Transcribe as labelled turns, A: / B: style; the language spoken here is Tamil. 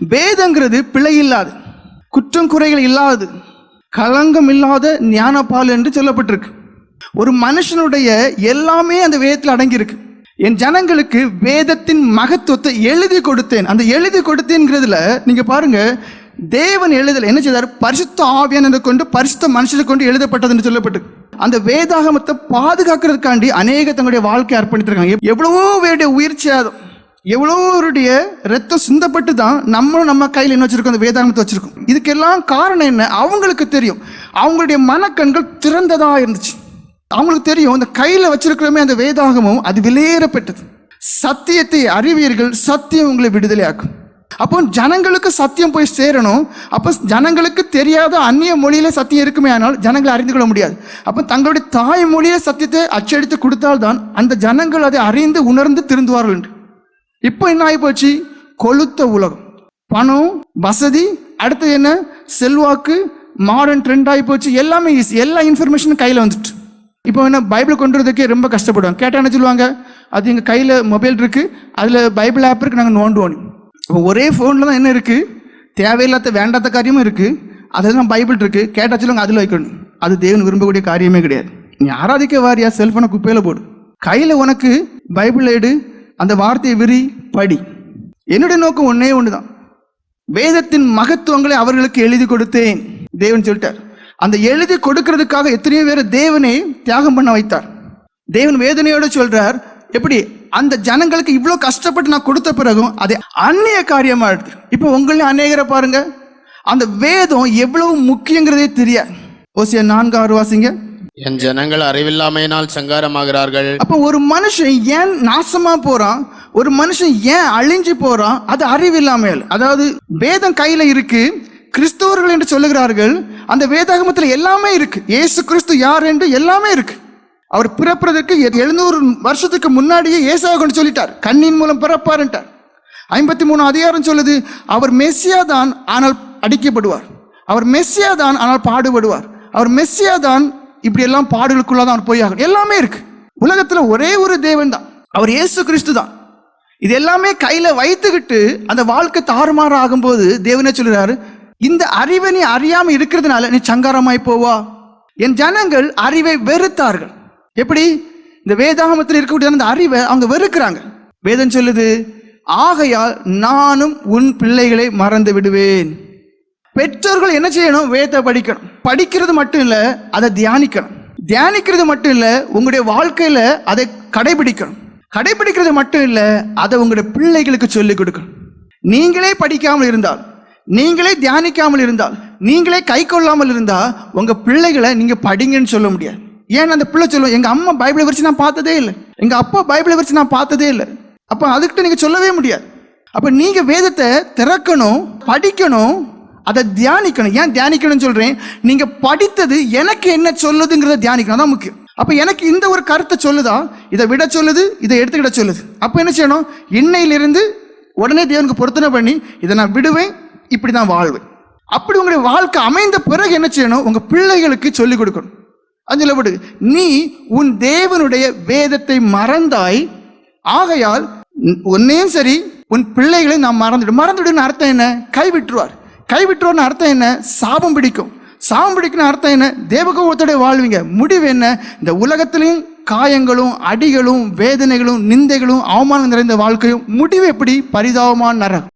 A: வேதங்கிறது பிழை இல்லாது குற்றம் குறைகள் இல்லாது களங்கம் இல்லாத ஞானப்பால் என்று சொல்லப்பட்டிருக்கு. ஒரு மனுஷனுடைய எல்லாமே அந்த வேதத்தில் அடங்கியிருக்கு. என் ஜனங்களுக்கு வேதத்தின் மகத்துவத்தை எழுதி கொடுத்தேன். அந்த எழுதி கொடுத்தேங்கிறதுல நீங்க பாருங்க தேவன் எழுதல் என்ன செய்தார்? பரிசுத்த ஆவியான கொண்டு பரிசுத்த மனுஷனை கொண்டு எழுதப்பட்டது என்று அந்த வேதாகமத்தை பாதுகாக்கிறதுக்காண்டி அநேக தங்களுடைய வாழ்க்கை அர்ப்பணித்திருக்காங்க. எவ்வளவோ பேருடைய உயிர் சேதம் எவ்வளோருடைய ரத்தம் சிந்தப்பட்டு தான் நம்மளும் நம்ம கையில் என்ன வச்சிருக்கோம்? அந்த வேதாங்கத்தை வச்சிருக்கோம். இதுக்கெல்லாம் காரணம் என்ன? அவங்களுக்கு தெரியும். அவங்களுடைய மனக்கண்கள் திறந்ததாக இருந்துச்சு. அவங்களுக்கு தெரியும் அந்த கையில் வச்சிருக்கிறோமே அந்த வேதாகமும் அது வெளியேறப்பட்டது சத்தியத்தை அறிவீர்கள் சத்தியம் உங்களை விடுதலையாக்கும். அப்போ ஜனங்களுக்கு சத்தியம் போய் சேரணும். அப்போ ஜனங்களுக்கு தெரியாத அந்நிய மொழியில சத்தியம் இருக்குமே ஆனால் ஜனங்களை அறிந்து கொள்ள முடியாது. அப்போ தங்களுடைய தாய் மொழியில சத்தியத்தை அச்சடித்து கொடுத்தால்தான் அந்த ஜனங்கள் அதை அறிந்து உணர்ந்து திருந்துவார்கள் என்று. இப்போ என்ன ஆகி போச்சு கொளுத்த உலகம். பணம் வசதி அடுத்து என்ன? செல்வாக்கு மாடர்ன் ட்ரெண்ட் ஆகி போச்சு எல்லாமே ஈஸி எல்லா இன்ஃபர்மேஷனும் கையில் வந்துட்டு. இப்போ என்ன? பைபிள் கொண்டு வரதுக்கே ரொம்ப கஷ்டப்படுவாங்க. கேட்டால் என்ன சொல்லுவாங்க? அது எங்கள் கையில் மொபைல் இருக்குது அதில் பைபிள் ஆப் இருக்குது நாங்கள் நோண்டுவோம். இப்போ ஒரே ஃபோனில் தான் என்ன இருக்குது தேவையில்லாத வேண்டாத காரியமும் இருக்குது அதில் தான் பைபிள் இருக்குது கேட்டால் சொல்லுவாங்க அதில் வைக்கணும். அது தேவன் விரும்பக்கூடிய காரியமே கிடையாது. நீ ஆராதிக்க வாரியா? செல்ஃபோனை குப்பையில் போடு. கையில் உனக்கு பைபிள் எடு. அந்த வார்த்தையை விரி படி. என்னுடைய நோக்கம் ஒன்றே ஒன்று தான் வேதத்தின் மகத்துவங்களை அவர்களுக்கு எழுதி கொடுத்தேன் தேவன் சொல்லிட்டார். அந்த எழுதி கொடுக்கறதுக்காக எத்தனையோ பேர் தேவனை தியாகம் பண்ண வைத்தார். தேவன் வேதனையோட சொல்றார் எப்படி அந்த ஜனங்களுக்கு இவ்வளோ கஷ்டப்பட்டு நான் கொடுத்த பிறகும் அதை அந்நிய காரியமாக எடுத்து இப்போ உங்களே அநேகரை பாருங்க. அந்த வேதம் எவ்வளவு முக்கியங்கிறதே தெரியாது. ஓசிய நான்கு ஆறு வாசிங்க.
B: என் ஜனங்கள் அறிவில்லாமையினால் சங்காரமாகிறார்கள்.
A: அப்போ ஒரு மனுஷன் ஏன் நாசமா போறான்? ஒரு மனுஷன் ஏன் அழிஞ்சு போறான்? அது அறிவில்லாமையால். அதாவது வேதம் கையில இருக்கு. கிறிஸ்தவர்கள் என்று சொல்லுகிறார்கள். அந்த வேதாகமத்தில் எல்லாமே இருக்கு. ஏசு கிறிஸ்து யார் என்று எல்லாமே இருக்கு. அவர் பிறப்புறதற்கு எழுநூறு வருஷத்துக்கு முன்னாடியே ஏசாவை கொண்டு சொல்லிட்டார். கண்ணின் மூலம் பிறப்பாருன்ட்டார் ஐம்பத்தி மூணு அதிகாரம் சொல்லுது அவர் மெஸ்ஸியா தான் ஆனால் அடிக்கப்படுவார். அவர் மெஸ்ஸியா தான் ஆனால் பாடுபடுவார். அவர் மெஸ்ஸியா தான் இப்படி எல்லாம் தான் அவர் போய் ஆகணும். எல்லாமே இருக்குது உலகத்தில் ஒரே ஒரு தேவன் தான் அவர் இயேசு கிறிஸ்து தான் இது எல்லாமே கையில் வைத்துக்கிட்டு அந்த வாழ்க்கை தாறுமாறு ஆகும்போது தேவனே சொல்கிறாரு இந்த அறிவை நீ அறியாமல் இருக்கிறதுனால நீ சங்காரமாய் போவா. என் ஜனங்கள் அறிவை வெறுத்தார்கள். எப்படி? இந்த வேதாகமத்தில் இருக்கக்கூடிய அந்த அறிவை அவங்க வெறுக்கிறாங்க. வேதம் சொல்லுது ஆகையால் நானும் உன் பிள்ளைகளை மறந்து விடுவேன். பெற்றோர்கள் என்ன செய்யணும்? வேதத்தை படிக்கணும். படிக்கிறது மட்டும் இல்லை அதை தியானிக்கணும். தியானிக்கிறது மட்டும் இல்லை உங்களுடைய வாழ்க்கையில் அதை கடைபிடிக்கணும். கடைபிடிக்கிறது மட்டும் இல்லை அதை உங்களுடைய பிள்ளைகளுக்கு சொல்லிக் கொடுக்கணும். நீங்களே படிக்காமல் இருந்தால் நீங்களே தியானிக்காமல் இருந்தால் நீங்களே கை கொள்ளாமல் இருந்தால் உங்கள் பிள்ளைகளை நீங்கள் படிங்கன்னு சொல்ல முடியாது. ஏன் அந்த பிள்ளை சொல்லும் எங்கள் அம்மா பைபிளை வச்சு நான் பார்த்ததே இல்லை. எங்கள் அப்பா பைபிளை வச்சு நான் பார்த்ததே இல்லை. அப்போ அதுக்கிட்ட நீங்கள் சொல்லவே முடியாது. அப்போ நீங்கள் வேதத்தை திறக்கணும் படிக்கணும் அதை தியானிக்கணும். ஏன் தியானிக்கணும்னு சொல்கிறேன் நீங்கள் படித்தது எனக்கு என்ன சொல்லுதுங்கிறத தியானிக்கணும். தான் முக்கியம். அப்போ எனக்கு இந்த ஒரு கருத்தை சொல்லுதா? இதை விட சொல்லுது இதை எடுத்துக்கிட சொல்லுது. அப்போ என்ன செய்யணும்? இன்னையிலிருந்து உடனே தேவனுக்கு பொருத்தனை பண்ணி இதை நான் விடுவேன் இப்படி தான் வாழ்வேன். அப்படி உங்களுடைய வாழ்க்கை அமைந்த பிறகு என்ன செய்யணும்? உங்கள் பிள்ளைகளுக்கு சொல்லிக் கொடுக்கணும். அஞ்சல விடு. நீ உன் தேவனுடைய வேதத்தை மறந்தாய் ஆகையால் உன்னையும் சரி உன் பிள்ளைகளை நான் மறந்துடும் மறந்துடுன்னு அர்த்தம் என்ன? கைவிட்டுருவார் கைவிட்டுறோன்னு அர்த்தம் என்ன? சாபம் பிடிக்கும். சாபம் பிடிக்கணும் அர்த்தம் என்ன? தேவகோபத்தோட வாழ்வீங்க. முடிவு என்ன? இந்த உலகத்திலையும் காயங்களும் அடிகளும் வேதனைகளும் நிந்தைகளும் அவமானம் நிறைந்த வாழ்க்கையும் முடிவு எப்படி? பரிதாபமான நரகம்.